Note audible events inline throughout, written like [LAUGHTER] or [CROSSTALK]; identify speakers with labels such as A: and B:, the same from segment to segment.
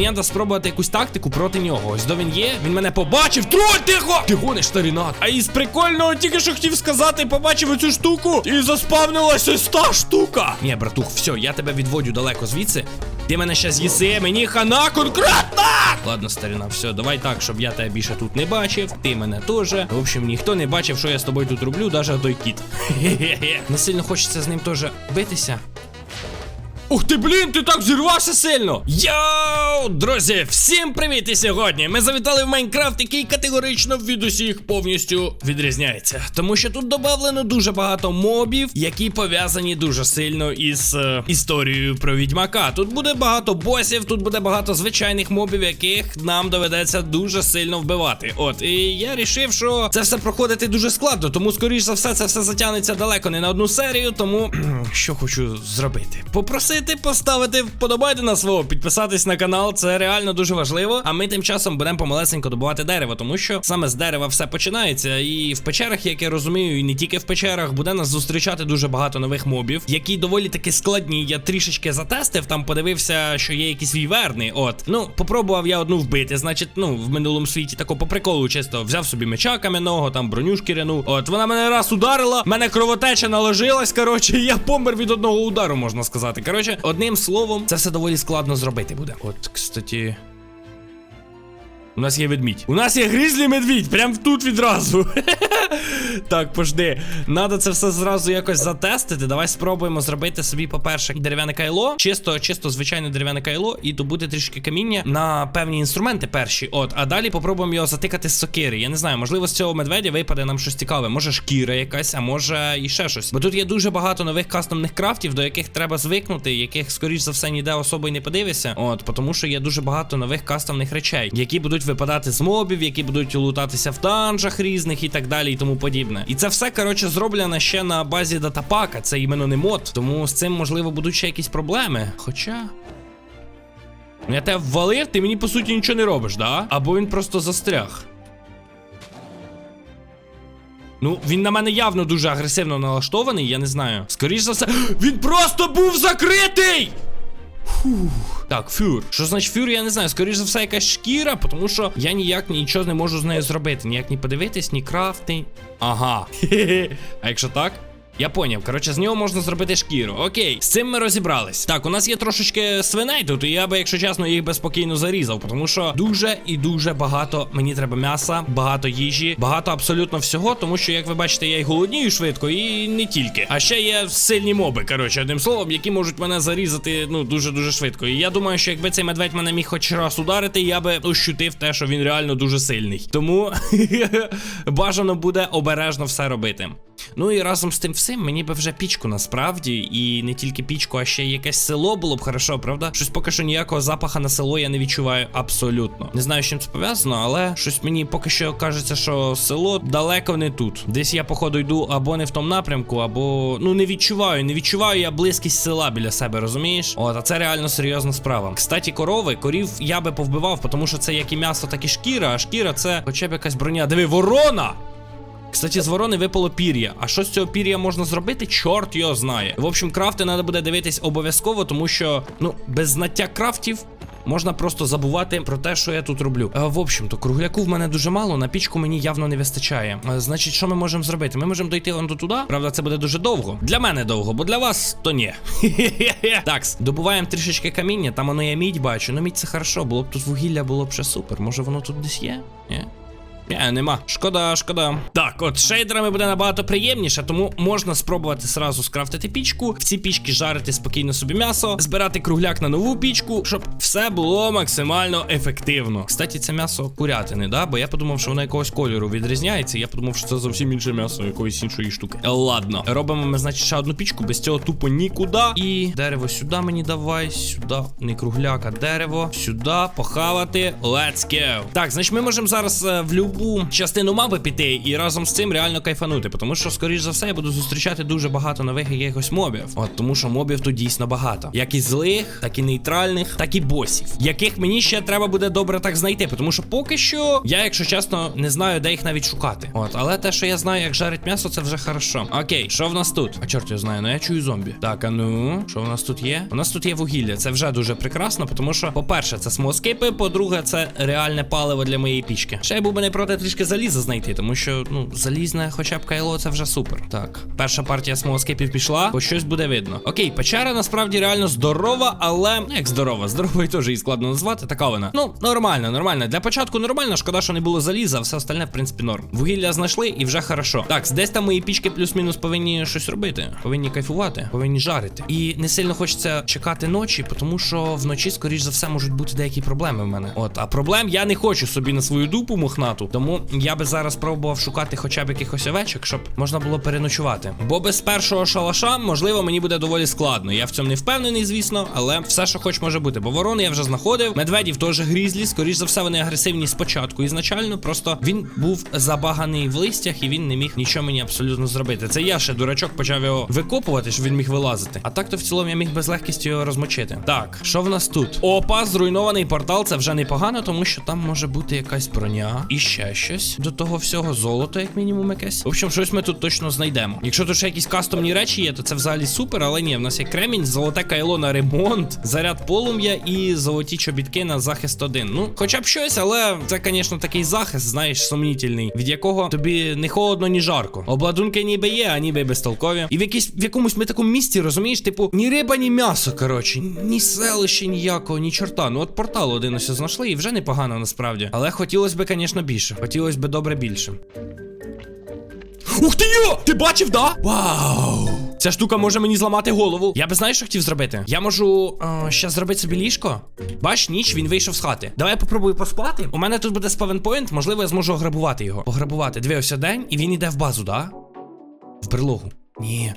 A: Мені треба спробувати якусь тактику проти нього. Ось до він є. Він мене побачив. Троль, тихо! Ти гониш, старінат. А із прикольного тільки що хотів сказати, побачив оцю штуку і заспавнилася ось та штука. Ні, братух, все, я тебе відводю далеко звідси. Ти мене ще з'їси, мені хана конкретно! Ладно, старина, все, давай так, щоб я тебе більше тут не бачив, ти мене теж. В общем, ніхто не бачив, що я з тобою тут роблю, навіть той кіт. [LAUGHS] Не сильно хочеться з ним теж битися. Ух ти, блін, ти так зірвався сильно! Йоу, друзі, всім привіт! І сьогодні ми завітали в Майнкрафт, який категорично від усіх повністю відрізняється. Тому що тут додавлено дуже багато мобів, які пов'язані дуже сильно із е, історією про відьмака. Тут буде багато босів, тут буде багато звичайних мобів, яких нам доведеться дуже сильно вбивати. От, і я рішив, що це все проходити дуже складно, тому, скоріш за все, це все затягнеться далеко не на одну серію. Тому [CLEARS THROAT] що хочу зробити? Попросити поставити вподобайку на свого, підписатись на канал, це реально дуже важливо. А ми тим часом будемо помалесенько добувати дерево, тому що саме з дерева все починається. І в печерах, як я розумію, і не тільки в печерах, буде нас зустрічати дуже багато нових мобів, які доволі таки складні. Я трішечки затестив, там подивився, що є якісь війверни. От, ну, попробував я одну вбити. Значить, ну, в минулому світі тако по приколу чисто взяв собі меча кам'яного, там броню шкіряну. От, вона мене раз ударила, мене кровотеча наложилась. Коротше, [LAUGHS] я помер від одного удару, можна сказати. Коротше, одним словом, це все доволі складно зробити буде. От, кстати. У нас є ведмідь. У нас є грізлі медвідь, прям тут відразу. [LAUGHS] так, пожди. Надо це все зразу якось затестити. Давай спробуємо зробити собі, по-перше, дерев'яне кайло. Чисто, чисто звичайне дерев'яне кайло, і добути трішки каміння на певні інструменти перші. От, а далі попробуємо його затикати з сокири. Я не знаю, можливо, з цього медведя випаде нам щось цікаве. Може шкіра якась, а може і ще щось. Бо тут є дуже багато нових кастомних крафтів, до яких треба звикнути, яких, скоріш за все, ніде особо й не подивишся. От, тому що є дуже багато нових кастомних речей, які будуть випадати з мобів, які будуть лутатися в данжах різних і так далі, і тому подібне. І це все, коротше, зроблено ще на базі датапака. Це іменно не мод. Тому з цим, можливо, будуть ще якісь проблеми. Хоча. Ну, я тебе ввалив, ти мені по суті нічого не робиш, да? Або він просто застряг. Ну, він на мене явно дуже агресивно налаштований, я не знаю. Скоріш за все. [GASPS] Він просто був закритий! Фух. Так, фюр. Що значить фюр, я не знаю. Скоріше за все, якась шкіра, тому що я ніяк нічого не можу з нею зробити. Ніяк ні подивитись, ні крафти. Ага. [LAUGHS] Хе-хе. А якщо так? Я поняв. Коротше, з нього можна зробити шкіру. Окей, з цим ми розібрались. Так, у нас є трошечки свиней тут, і я би, якщо чесно, їх би спокійно зарізав, тому що дуже і дуже багато мені треба м'яса, багато їжі, багато абсолютно всього, тому що, як ви бачите, я й голоднію швидко, і не тільки. А ще є сильні моби, коротше, одним словом, які можуть мене зарізати ну дуже дуже швидко. І я думаю, що якби цей медведь мене міг хоч раз ударити, я би ощутив те, що він реально дуже сильний. Тому [LAUGHS] бажано буде обережно все робити. Ну і разом з тим всім мені би вже пічку насправді, і не тільки пічку, а ще й якесь село було б хорошо, правда? Щось поки що ніякого запаха на село я не відчуваю абсолютно. Не знаю, з чим це пов'язано, але щось мені поки що кажеться, що село далеко не тут. Десь я, походу, йду або не в тому напрямку, або ну не відчуваю, не відчуваю я близькість села біля себе, розумієш? От, а це реально серйозна справа. Кстати, корови, корів я би повбивав, тому що це як і м'ясо, так і шкіра, а шкіра це хоча б якась броня. Диви, ворона! Кстати, з ворони випало пір'я. А що з цього пір'я можна зробити? Чорт його знає. В общем, крафти треба буде дивитись обов'язково, тому що, ну, без знаття крафтів. Можна просто забувати про те, що я тут роблю. Е, в общем, то кругляку в мене дуже мало, на пічку мені явно не вистачає. Е, значить, що ми можемо зробити? Ми можемо дойти до туди. Правда, це буде дуже довго. Для мене довго, бо для вас то ні. [LAUGHS] Так, добуваємо трішечки каміння, там воно є мідь, бачу. Ну мідь це хорошо, було б тут вугілля, було б ще супер. Може воно тут десь є? Ні? Ні, нема. Шкода, шкода. Так, от шейдерами буде набагато приємніше, тому можна спробувати сразу скрафтити пічку, в ці пічки жарити спокійно собі м'ясо, збирати кругляк на нову пічку, щоб все було максимально ефективно. Кстати, це м'ясо курятини, да? Бо я подумав, що воно якогось кольору відрізняється. Я подумав, що це зовсім інше м'ясо якоїсь іншої штуки. Е, Ладно, робимо ми, значить, ще одну пічку, без цього тупо нікуди. І дерево сюди мені давай, сюди. Не кругляк, а дерево. Сюди, похавати. Let's go. Так, значить, ми можемо зараз е, в люб тупу частину мапи піти і разом з цим реально кайфанути. Тому що, скоріш за все, я буду зустрічати дуже багато нових якихось мобів. От тому що мобів тут дійсно багато. Як і злих, так і нейтральних, так і босів, яких мені ще треба буде добре так знайти. Тому що поки що я, якщо чесно, не знаю, де їх навіть шукати. От, але те, що я знаю, як жарить м'ясо, це вже хорошо. Окей, що в нас тут? А чорт, я знаю, ну я чую зомбі. Так, а ну, що в нас тут є? У нас тут є вугілля. Це вже дуже прекрасно, тому що, по-перше, це смоскипи, по-друге, це реальне паливо для моєї пічки. Ще був би не проти трішки заліза знайти, тому що, ну, залізне, хоча б кайло, це вже супер. Так, перша партія смоскипів пішла, бо щось буде видно. Окей, печера насправді реально здорова, але ну як здорова, здоровою теж її складно назвати. Така вона. Ну, нормально, нормально. Для початку нормально, шкода, що не було заліза, все остальне, в принципі, норм. Вугілля знайшли і вже хорошо. Так, десь там мої пічки плюс-мінус повинні щось робити. Повинні кайфувати, повинні жарити. І не сильно хочеться чекати ночі, тому що вночі, скоріш за все, можуть бути деякі проблеми в мене. От, а проблем я не хочу собі на свою дупу мохнату. Тому я би зараз пробував шукати хоча б якихось овечок, щоб можна було переночувати. Бо без першого шалаша, можливо, мені буде доволі складно. Я в цьому не впевнений, звісно, але все, що хоч може бути. Бо ворони я вже знаходив. Медведів теж грізлі. Скоріш за все, вони агресивні спочатку ізначально. Просто він був забаганий в листях і він не міг нічого мені абсолютно зробити. Це я ще дурачок почав його викопувати, щоб він міг вилазити. А так то в цілому я міг без легкості його розмочити. Так, що в нас тут? Опа, зруйнований портал. Це вже непогано, тому що там може бути якась броня і ще щось. До того всього золото, як мінімум, якесь. В общем, щось ми тут точно знайдемо. Якщо тут ще якісь кастомні речі є, то це взагалі супер, але ні, в нас є кремінь, золоте кайло на ремонт, заряд полум'я і золоті чобітки на захист 1. Ну, хоча б щось, але це, звісно, такий захист, знаєш, сумнітельний, від якого тобі не холодно, ні жарко. Обладунки ніби є, а ніби безтолкові. І в якійсь в якомусь ми такому місці, розумієш, типу, ні риба, ні м'ясо, коротше, ні селище ніякого, ні чорта. Ну от портал один ось знайшли, і вже непогано насправді. Але хотілося б, звісно, більше. Хотілося б добре більше. Ух ти йо! Ти бачив, да? Вау! Ця штука може мені зламати голову. Я би знаєш, що хотів зробити? Я можу зараз ще зробити собі ліжко. Бач, ніч він вийшов з хати. Давай я попробую поспати. У мене тут буде спавенпойнт, можливо, я зможу ограбувати його. Ограбувати. Дивився день, і він іде в базу, да? В берлогу. Ні.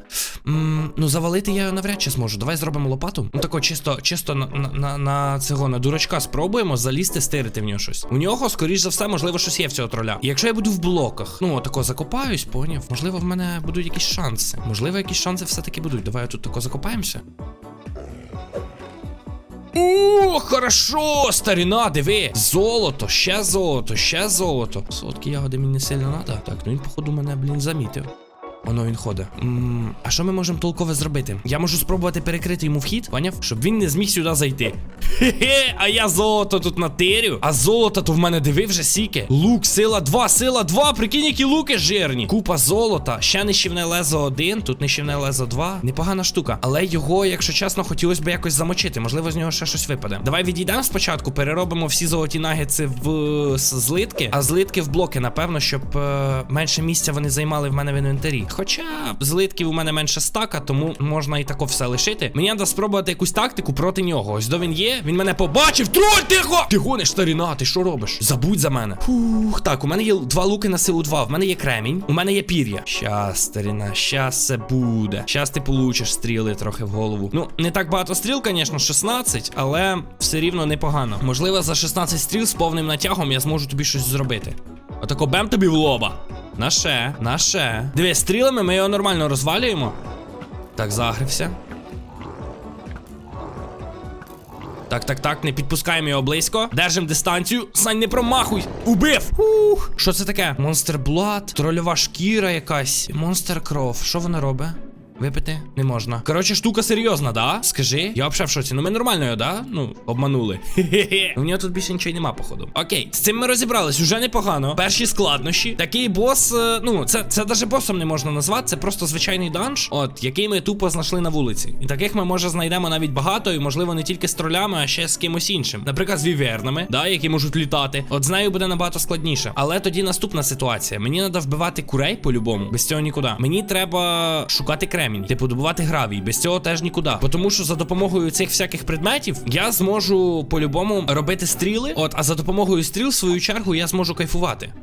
A: М, ну завалити я навряд чи зможу. Давай зробимо лопату. Ну тако чисто, чисто на, на, на, на цього на дурачка спробуємо залізти, стирити в нього щось. У нього, скоріш за все, можливо, щось є в цього троля. І якщо я буду в блоках, ну тако закопаюсь, поняв. Можливо, в мене будуть якісь шанси. Можливо, якісь шанси все-таки будуть. Давай тут тако закопаємося. О, хорошо, старина, диви. Золото, ще золото, ще золото. Солодкі ягоди мені не сильно надо. Так, ну він, походу, мене, блін, замітив. Воно він ходить. М, А що ми можемо толкове зробити? Я можу спробувати перекрити йому вхід, поняв? Щоб він не зміг сюди зайти. Хе-хе, а я золото тут натирю. А золото то в мене диви вже сіки. Лук, сила 2, сила 2. Прикинь, які луки жирні. Купа золота. Ще нищівне лезо 1, тут нищівне лезо 2. Непогана штука. Але його, якщо чесно, хотілося б якось замочити. Можливо, з нього ще щось випаде. Давай відійдемо спочатку, переробимо всі золоті нагетси в злитки, а злитки в блоки, напевно, щоб е, менше місця вони займали в мене в інвентарі. Хоча злитків у мене менше стака, тому можна і тако все лишити. Мені треба спробувати якусь тактику проти нього. Ось до він є. Він мене побачив. Троль, тихо! Ти гониш, старіна, ти що робиш? Забудь за мене. Фух, так, у мене є два луки на силу 2. В мене є кремінь, у мене є пір'я. Щас, старіна, щас все буде. Щас ти получиш стріли трохи в голову. Ну, не так багато стріл, звісно, 16, але все рівно непогано. Можливо, за 16 стріл з повним натягом я зможу тобі щось зробити. Отако бем тобі в лоба. Наше, наше. Диви, стрілами ми його нормально розвалюємо. Так, загрився. Так, так, так, не підпускаємо його близько. Держим дистанцію. Сань, не промахуй. Убив! Ух. Що це таке? Монстер Блад, трольова шкіра якась. Монстер кров. Що вона робить? Випити не можна. Коротше, штука серйозна, да? Скажи. Я взагалі в шоці. Ну ми нормально його, да? Ну, обманули. Хе-хе-хе. [LAUGHS] У нього тут більше нічого нема, походу. Окей, з цим ми розібрались, уже непогано. Перші складнощі. Такий бос, е, ну, це, це навіть босом не можна назвати, це просто звичайний данж, от, який ми тупо знайшли на вулиці. І таких ми, може, знайдемо навіть багато, і, можливо, не тільки з тролями, а ще з кимось іншим. Наприклад, з вівернами, да, які можуть літати. От з нею буде набагато складніше. Але тоді наступна ситуація. Мені треба вбивати курей по-любому. Без цього нікуди. Мені треба шукати кремінь, типу добувати гравій. Без цього теж нікуди. Бо Тому що за допомогою цих всяких предметів я зможу по-любому робити стріли. От, а за допомогою стріл, в свою чергу, я зможу кайфувати.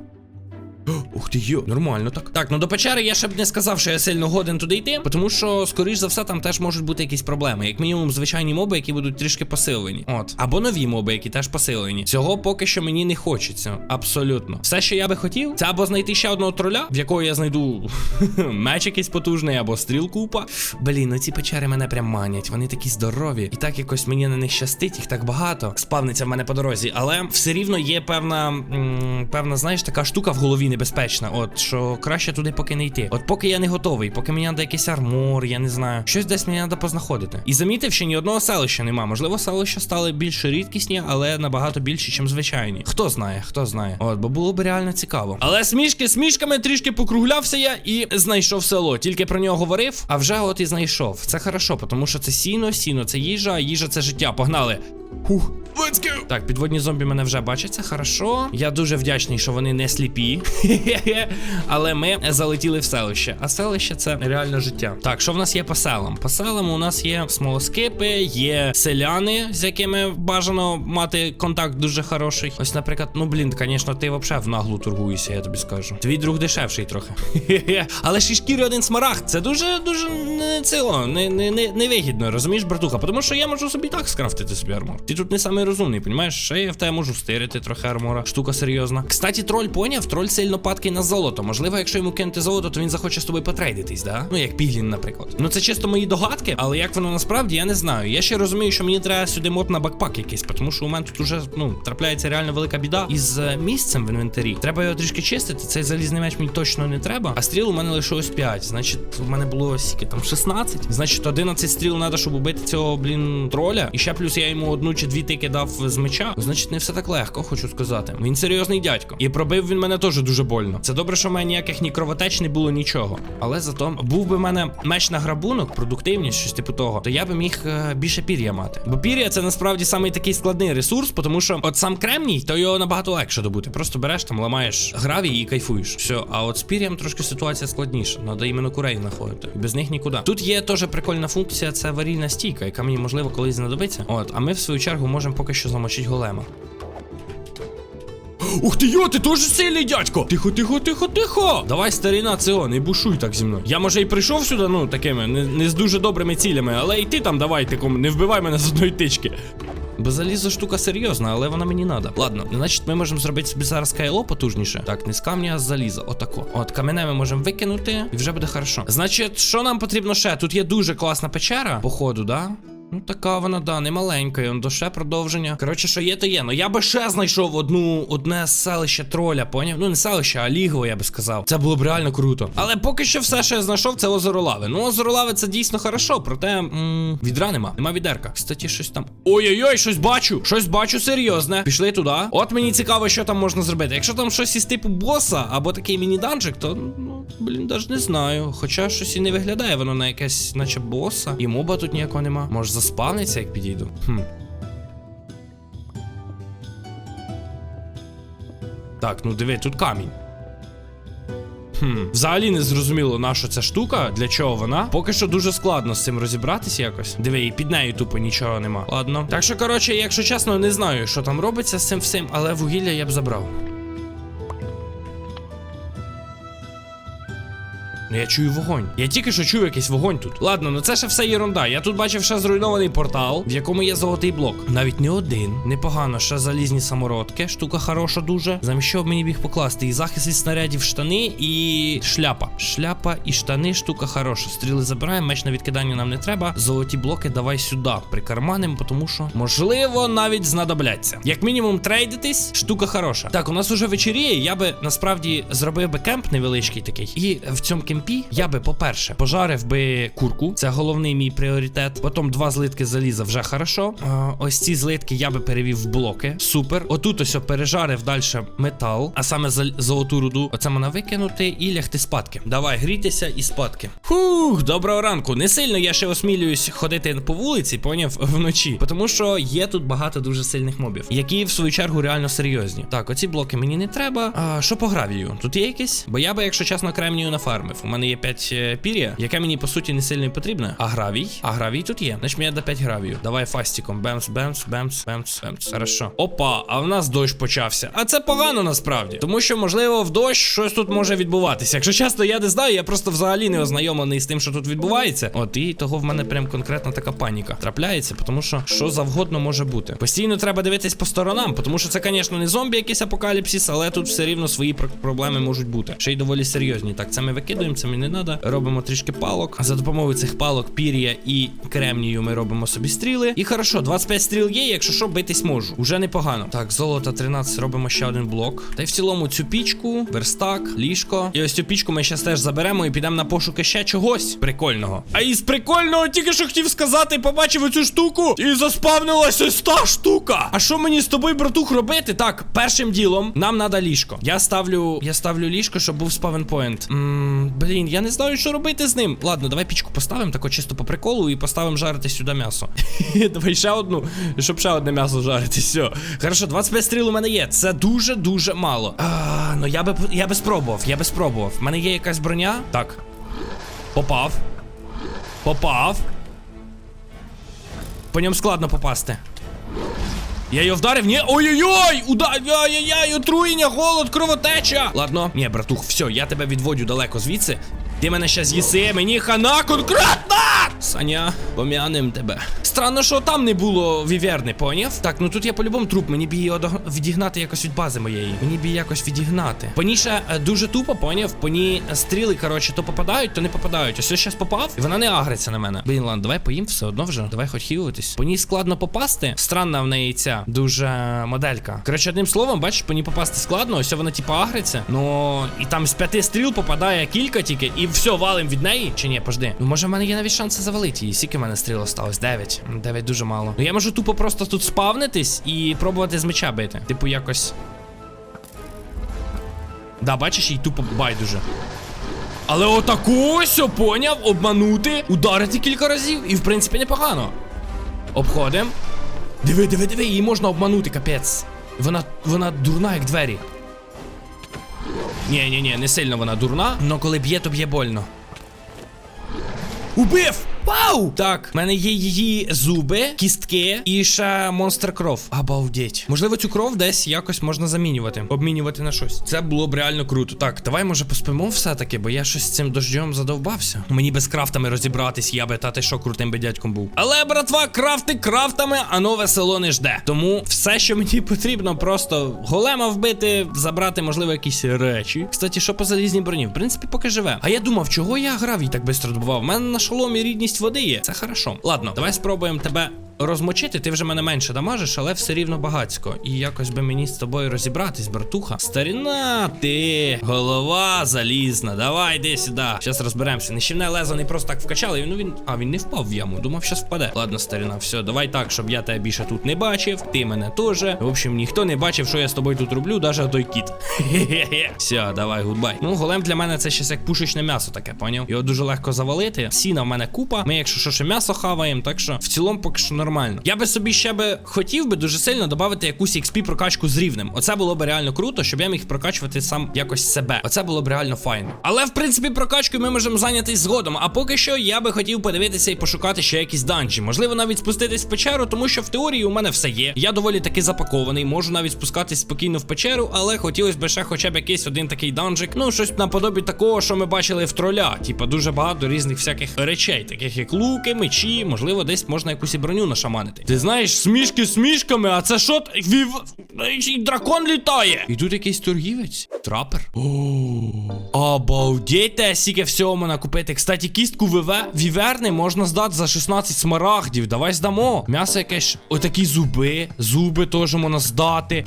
A: Ух ти йо, нормально так. Так, ну до печери я ще б не сказав, що я сильно годен туди йти, тому що, скоріш за все, там теж можуть бути якісь проблеми. Як мінімум, звичайні моби, які будуть трішки посилені. От. Або нові моби, які теж посилені. Цього поки що мені не хочеться. Абсолютно. Все, що я би хотів, це або знайти ще одного троля, в якого я знайду [LAUGHS] меч якийсь потужний, або стріл купа. Блін, ну ці печери мене прям манять. Вони такі здорові. І так якось мені на них щастить, їх так багато. Спавниться в мене по дорозі. Але все рівно є певна, м, певна, знаєш, така штука в голові небезпечна. От що краще туди поки не йти. От поки я не готовий, поки мені треба якийсь армор, я не знаю. Щось десь мені треба познаходити. І замітив, що ні одного селища нема. Можливо, селища стали більш рідкісні, але набагато більші, ніж звичайні. Хто знає, хто знає. От, бо було б реально цікаво. Але смішки смішками трішки покруглявся я і знайшов село. Тільки про нього говорив, а вже от і знайшов. Це хорошо, тому що це сіно, сіно, це їжа, їжа це життя. Погнали. Хух. Let's go! Так, підводні зомбі мене вже бачать, це хорошо. Я дуже вдячний, що вони не сліпі. [LAUGHS] Але ми залетіли в селище. А селище це реально життя. Так, що в нас є по селам? По селам у нас є смолоскипи, є селяни, з якими бажано мати контакт дуже хороший. Ось, наприклад, ну блін, звісно, ти взагалі в наглу торгуєшся, я тобі скажу. Твій друг дешевший трохи. [LAUGHS] Але ж і шкіри один смарагд. Це дуже дуже не ціло, не, не, не, невигідно, розумієш, братуха? Тому що я можу собі так скрафтити собі армор. Ти тут не самий розумний, понімаєш? Ще я в тебе можу стирити трохи армора. Штука серйозна. Кстати, троль поняв, троль сильно падкий на золото. Можливо, якщо йому кинути золото, то він захоче з тобою потрейдитись, да? Ну як Піглін, наприклад. Ну це чисто мої догадки, але як воно насправді, я не знаю. Я ще розумію, що мені треба сюди мод на бакпак якийсь, тому що у мене тут уже ну трапляється реально велика біда із е, місцем в інвентарі. Треба його трішки чистити. Цей залізний меч мені точно не треба. А стріл у мене лишилось 5. Значить, у мене було скільки там 16. Значить, 11 стріл треба, щоб убити цього, блін, троля. І ще плюс я йому одну чи дві тики дав з меча. Значить, не все так легко, хочу сказати. Він серйозний дядько. І пробив він мене теж дуже больно. Це добре, що в мене ніяких ні кровотеч не було нічого. Але зато був би в мене меч на грабунок, продуктивність, щось типу того, то я би міг е, більше пір'я мати. Бо пір'я це насправді самий такий складний ресурс, тому що от сам кремній, то його набагато легше добути. Просто береш там, ламаєш гравій і кайфуєш. Все, а от з пір'ям трошки ситуація складніша. Надо іменно курей знаходити. Без них нікуди. Тут є теж прикольна функція, це варільна стійка, яка мені можливо колись знадобиться. От, а ми в свою чергу можемо поки що замочити голема. Ух ти йо, ти теж сильний дядько! Тихо, тихо, тихо, тихо! Давай, старина, цього, не бушуй так зі мною. Я може і прийшов сюди, ну, такими, не, не з дуже добрими цілями, але і ти там давай такому, не вбивай мене з одної тички. Бо залізо штука серйозна, але вона мені надо. Ладно, значить, ми можемо зробити собі зараз кайло потужніше. Так, не з камня, а з заліза. Отако. От камене ми можемо викинути, і вже буде хорошо. Значить, що нам потрібно ще? Тут є дуже класна печера, походу, да? Ну, така вона, да, не маленька, і до ще продовження. Коротше, що є, то є. Ну я би ще знайшов одну одне селище троля, поняв? Ну, не селище, а ліго, я би сказав. Це було б реально круто. Але поки що все, що я знайшов, це озеро лави. Ну, озеро лави це дійсно хорошо, проте м відра нема. Нема відерка. Кстати, щось там. Ой-ой-ой, щось бачу. Щось бачу серйозне. Пішли туди. От мені цікаво, що там можна зробити. Якщо там щось із типу боса або такий міні-данжик, то ну, блін, навіть не знаю. Хоча щось і не виглядає воно на якесь, наче боса. І моба тут ніякого нема. Може заспавниться, як підійду. Хм. Так, ну диви, тут камінь. Хм, взагалі не зрозуміло, на ця штука, для чого вона. Поки що дуже складно з цим розібратися якось. Диви, і під нею тупо нічого нема. Ладно. Так що, коротше, якщо чесно, не знаю, що там робиться з цим всім, але вугілля я б забрав. Ну я чую вогонь. Я тільки що чую якийсь вогонь тут. Ладно, ну це ще все єрунда. Я тут бачив ще зруйнований портал, в якому є золотий блок. Навіть не один. Непогано, ще залізні самородки. Штука хороша дуже. Замість чого б мені біг покласти? І захист від снарядів штани, і шляпа. Шляпа і штани, штука хороша. Стріли забираємо, меч на відкидання нам не треба. Золоті блоки давай сюди. Прикарманимо, тому що можливо навіть знадобляться. Як мінімум, трейдитись, штука хороша. Так, у нас уже вечеріє. Я би насправді зробив би кемп невеличкий такий. І в цьому кемпі я би, по-перше, пожарив би курку. Це головний мій пріоритет. Потім два злитки заліза вже хорошо. Ось ці злитки я би перевів в блоки. Супер. Отут ось пережарив далі метал, а саме зол- золоту руду. Оце можна викинути і лягти спадки. Давай, грійтеся і спадки. Фух, доброго ранку. Не сильно я ще осмілююсь ходити по вулиці, поняв [LAUGHS] вночі. Тому що є тут багато дуже сильних мобів, які в свою чергу реально серйозні. Так, оці блоки мені не треба. А що по гравію? Тут є якісь? Бо я би, якщо чесно, кремнію нафармив. Мене є 5 пір'я, яке мені по суті не сильно і потрібно. А гравій? А гравій тут є. Значить мені до 5 гравію. Давай фастіком. Бемс, бемс, бемс, бемс, бемс. Хорошо. Опа, а в нас дощ почався. А це погано насправді. Тому що, можливо, в дощ щось тут може відбуватися. Якщо чесно, я не знаю, я просто взагалі не ознайомлений з тим, що тут відбувається. От і того в мене прям конкретно така паніка трапляється, тому що що завгодно може бути. Постійно треба дивитись по сторонам, тому що це, звісно, не зомбі, якийсь апокаліпсис, але тут все рівно свої проблеми можуть бути. Ще й доволі серйозні. Так, це ми викидуємо, це мені не треба. Робимо трішки палок. За допомогою цих палок, пір'я і кремнію ми робимо собі стріли. І хорошо, 25 стріл є, якщо що, битись можу. Уже непогано. Так, золото 13, робимо ще один блок. Та й в цілому цю пічку, верстак, ліжко. І ось цю пічку ми зараз теж заберемо і підемо на пошуки ще чогось прикольного. А із прикольного тільки що хотів сказати, побачив оцю штуку і заспавнилася ось та штука. А що мені з тобою, братух, робити? Так, першим ділом нам треба ліжко. Я ставлю. Я ставлю ліжко, щоб був спавенпоінт. Ммм, блін, я не знаю, що робити з ним. Ладно, давай пічку поставимо, тако чисто по приколу, і поставимо жарити сюди м'ясо. [LAUGHS] давай ще одну, щоб ще одне м'ясо жарити. Все. Хорошо, 25 стріл у мене є. Це дуже-дуже мало. А, ну я би я би спробував, я би спробував. У мене є якась броня. Так. Попав. Попав. По ньому складно попасти. Я його вдарив, ні. Ой-ой-ой! Удар! Ай-яй-яй, отруєння, голод, кровотеча! Ладно, ні, братух, все, я тебе відводю далеко звідси. Ти мене щас їси, мені хана конкретно! Саня, пом'янем тебе. Странно, що там не було віверни, поняв? Так, ну тут я по-любому труп, мені б її відігнати якось від бази моєї. Мені б її якось відігнати. По ній ще е, дуже тупо, поняв? По ній стріли, коротше, то попадають, то не попадають. Ось я щас попав, і вона не агриться на мене. Блін, ладно, давай поїм все одно вже. Давай хоч хілитись. По ній складно попасти. Странна в неї ця дуже моделька. Коротше, одним словом, бачиш, по ній попасти складно, ось вона типа агриться. Ну і там з п'яти стріл попадає кілька тільки, і все, валим від неї. Чи ні, пожди. Ну може в мене є навіть шанси завалити її. Скільки в мене стріл осталось? Дев'ять. М, Дев'ять дуже мало. Ну я можу тупо просто тут спавнитись і пробувати з меча бити. Типу, якось. Да, бачиш, їй тупо байдуже. Але отаку поняв, обманути, ударити кілька разів, і в принципі непогано. Обходим. Диви, диви, диви, її можна обманути, капець. Вона, вона дурна, як двері. Ні, ні, ні, не сильно вона дурна, але коли б'є, то б'є больно. Убив! Вау! Так, в мене є її зуби, кістки і ще монстр кров. Обалдеть. Можливо, цю кров десь якось можна замінювати, обмінювати на щось. Це було б реально круто. Так, давай, може, поспимо все-таки, бо я щось з цим дождем задовбався. Мені без крафтами розібратись, я би та ти що крутим би дядьком був. Але, братва, крафти крафтами, а нове село не жде. Тому все, що мені потрібно, просто голема вбити, забрати, можливо, якісь речі. Кстати, що по залізній броні? В принципі, поки живе. А я думав, чого я гравій так швидко добував? У мене на шоломі рідність води є. Це хорошо. Ладно, давай спробуємо тебе. Розмочити, ти вже мене менше дамажиш, але все рівно багацько. І якось би мені з тобою розібратись, братуха. Старіна, ти, голова залізна. Давай йди сюди. Щас розберемося. Нищівне лезо не просто так вкачали. Ну він. А, він не впав в яму. Думав, щас впаде. Ладно, старіна, все, давай так, щоб я тебе більше тут не бачив. Ти мене теж. В общем, ніхто не бачив, що я з тобою тут роблю, навіть той кіт. Хе-хе-хе. Все, давай, гудбай. Ну, голем для мене це щось як пушечне м'ясо таке, поняв? Його дуже легко завалити. Сіна в мене купа. Ми, якщо що, ще м'ясо хаваємо, так що в цілому поки що нормально. Я би собі ще би хотів би дуже сильно додати якусь XP прокачку з рівнем. Оце було б реально круто, щоб я міг прокачувати сам якось себе. Оце було б реально файно. Але в принципі прокачкою ми можемо зайнятися згодом. А поки що я би хотів подивитися і пошукати ще якісь данжі. Можливо, навіть спуститись в печеру, тому що в теорії у мене все є. Я доволі таки запакований, можу навіть спускатись спокійно в печеру, але хотілося б ще хоча б якийсь один такий данжик. Ну, щось наподобі такого, що ми бачили в троля. Типа дуже багато різних всяких речей, таких як луки, мечі, можливо, десь можна якусь і броню нашаманити. Ти знаєш, смішки смішками, а це що? Вів... Дракон літає. І тут якийсь торгівець. Трапер. О, обалдейте, скільки всього можна купити. Кстати, кістку ВВ віверни можна здати за 16 смарагдів. Давай здамо. М'ясо якесь. Отакі зуби. Зуби теж можна здати.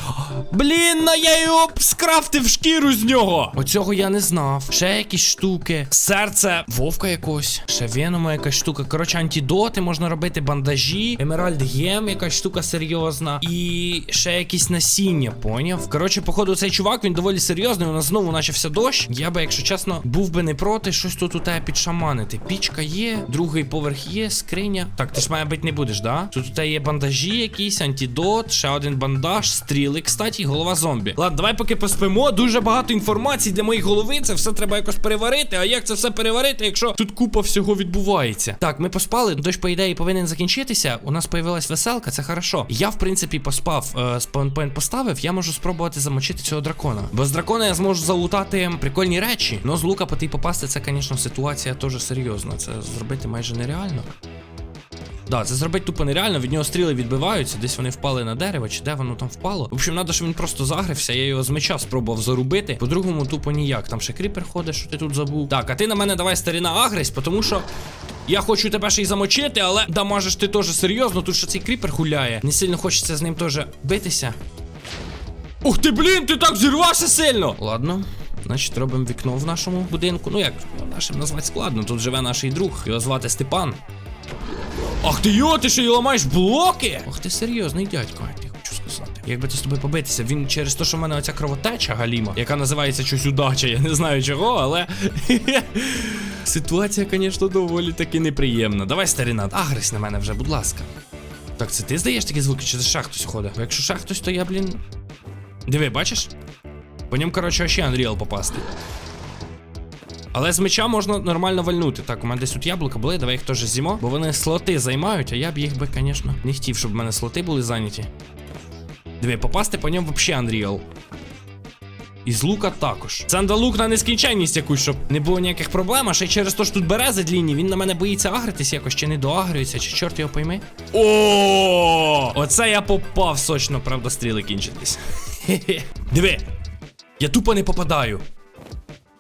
A: Блін, на я його скрафтив шкіру з нього. Оцього я не знав. Ще якісь штуки. Серце вовка якось. Ще венома якась якась штука. Коротше, антидоти можна робити, бандажі, Емеральд Гем, якась штука серйозна. І ще якісь насіння, поняв? Коротше, походу, цей чувак він доволі серйозний. У нас знову начався дощ. Я би, якщо чесно, був би не проти щось тут у тебе підшаманити. Пічка є, другий поверх є, скриня. Так, ти ж має бути не будеш, да? Тут у тебе є бандажі якісь, антидот, ще один бандаж, стріли, кстати, голова зомбі. Ладно, давай поки поспимо. Дуже багато інформації для моєї голови. Це все треба якось переварити. А як це все переварити, якщо тут купа всього відбувається? Так, ми поспали. Дощ, по ідеї, повинен закінчитися. У нас появилась веселка, це хорошо. Я, в принципі, поспав, е, спаунпоінт поставив. Я можу спробувати замочити цього дракона. Бо з дракона я зможу залутати прикольні речі. Но з лука по ти попасти, це, звісно, ситуація теж серйозна. Це зробити майже нереально. Да, це зробити тупо нереально, від нього стріли відбиваються, десь вони впали на дерево, чи де воно там впало. В общем, треба, щоб він просто загрився, я його з меча спробував зарубити. По-другому, тупо ніяк. Там ще кріпер ходить, що ти тут забув. Так, а ти на мене давай старина агрись, тому що. Я хочу тебе ще й замочити, але дамажиш ти теж серйозно, тут ще цей кріпер хуляє. Не сильно хочеться з ним теж битися. Ух ти, блін, ти так зірвався сильно! Ладно. Значить, робимо вікно в нашому будинку. Ну як, нашим назвати складно. Тут живе наш друг. Його звати Степан. Ах ти йо, ти ще й ламаєш блоки? Ах ти серйозний дядько, я хочу сказати. Якби ти з тобою побитися, він через те, що в мене оця кровотеча галіма, яка називається щось удача, я не знаю чого, але. [LAUGHS] Ситуація, звісно, доволі таки неприємна. Давай, старина, агрись на мене вже, будь ласка. Так, це ти здаєш такі звуки, чи це ще хтось ходить? Бо якщо ще хтось, то я, блін. Диви, бачиш? По ньому, коротше, ще Unreal попасти. Але з меча можна нормально вальнути. Так, у мене десь тут яблука були, давай їх теж з'їмо, бо вони слоти займають, а я б їх би, звісно, не хотів, щоб в мене слоти були зайняті. Диви, попасти по ньому взагалі Unreal. І з лука також. Це лук на нескінченність якусь, щоб не було ніяких проблем, а ще через те, що тут берези длінні, він на мене боїться агритись якось, чи не доагрюється, чи чорт його пойми. О! Оце я попав сочно, правда, стріли кінчились. Хе-хе. [LAUGHS] Диви! Я тупо не попадаю.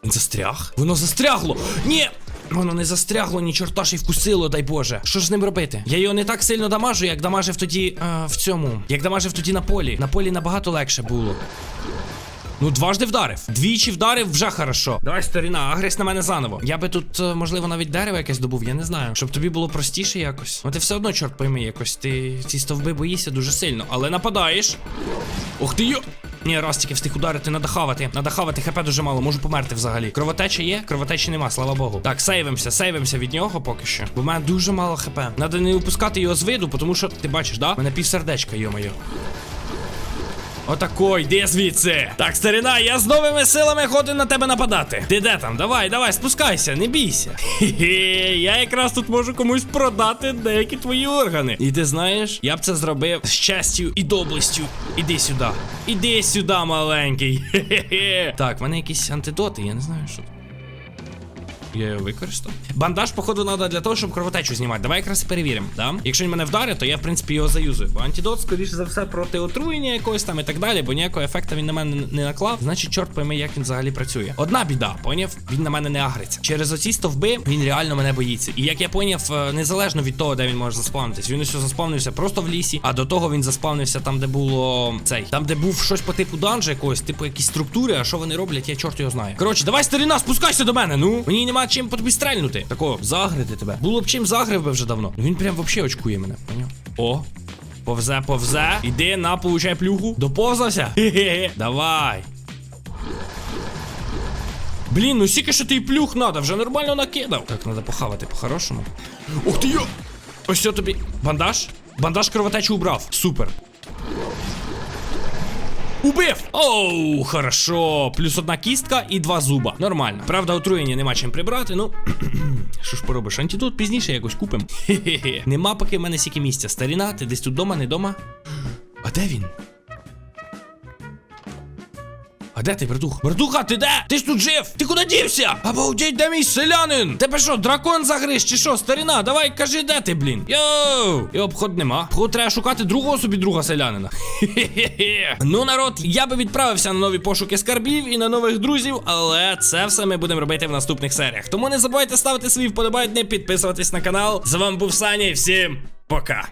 A: Він застряг? Воно застрягло! Ні! Воно не застрягло, ні чорта ж й вкусило, дай Боже. Що ж з ним робити? Я його не так сильно дамажу, як дамажив тоді е, в цьому. Як дамажив тоді на полі. На полі набагато легше було. Ну, дважди вдарив. Двічі вдарив вже хорошо. Давай, старина, агресь на мене заново. Я би тут, е, можливо, навіть дерево якесь добув, я не знаю. Щоб тобі було простіше якось. Ну ти все одно, чорт пойми, якось. Ти ці стовби боїшся дуже сильно, але нападаєш. Ух ти йо! Ні, раз тільки встиг ударити, надахавати. Надахавати, хп дуже мало, можу померти взагалі. Кровотеча є, кровотечі нема, слава Богу. Так, сейвимося, сейвимося від нього поки що. Бо в мене дуже мало хп. Надо не випускати його з виду, тому що ти бачиш, да? Мене півсердечка, йо-моє. Отако, йди звідси. Так, старина, я з новими силами ходив на тебе нападати. Ти де там? Давай, давай, спускайся, не бійся. Хе-хе, я якраз тут можу комусь продати деякі твої органи. І ти знаєш, я б це зробив з честю і доблестю. Іди сюди. Іди сюди, маленький. Хе-хе. Так, в мене якісь антидоти, я не знаю, що. Я його використав. Бандаж, походу, треба для того, щоб кровотечу знімати. Давай якраз перевіримо. Да? Якщо він мене вдарить, то я, в принципі, його заюзую. Бо антидот, скоріше за все, проти отруєння якогось там і так далі, бо ніякого ефекту він на мене не наклав. Значить, чорт пойми, як він взагалі працює. Одна біда, поняв? Він на мене не агриться. Через оці стовби він реально мене боїться. І як я поняв, е, незалежно від того, де він може заспавнитись, він ось заспавнився просто в лісі, а до того він заспавнився там, де було цей. Там, де був щось по типу данжа якогось, типу якісь структури, а що вони роблять, я чорт його знаю. Коротше, давай старина, спускайся до мене. Ну мені нема чим по. Такого, загрити тебе. Було б чим загрив би вже давно. Ну він прям вообще очкує мене, поняв? О. Повзе, повзе. Іди на, получай плюху. Доповзався? Хе-хе. Давай. Блін, ну стільки що ти плюх надо, вже нормально накидав. Так, треба похавати по-хорошому. Ух ти йо! Ось що тобі. Бандаж? Бандаж кровотечу убрав. Супер. Убив! Оу, хорошо. Плюс одна кістка і два зуба. Нормально. Правда, отруєння нема чим прибрати, ну. [CLEARS THROAT] Що ж поробиш? Антидот пізніше якось купимо. Хе-хе-хе. [LAUGHS] Нема поки в мене стільки місця. Старіна, ти десь тут дома, не дома? А де він? Де ти, братуха? Братуха, ти де? Ти ж тут жив? Ти куди дівся? Обалдеть, де мій селянин? Тебе що, дракон загриз чи що, старина? Давай кажи, де ти, блін? Йоу! І обход нема. Обход треба шукати другого собі друга селянина. Хе-хе-хе. Ну, народ, я би відправився на нові пошуки скарбів і на нових друзів, але це все ми будемо робити в наступних серіях. Тому не забувайте ставити свої вподобайки, підписуватись на канал. З вами був Саня і всім пока.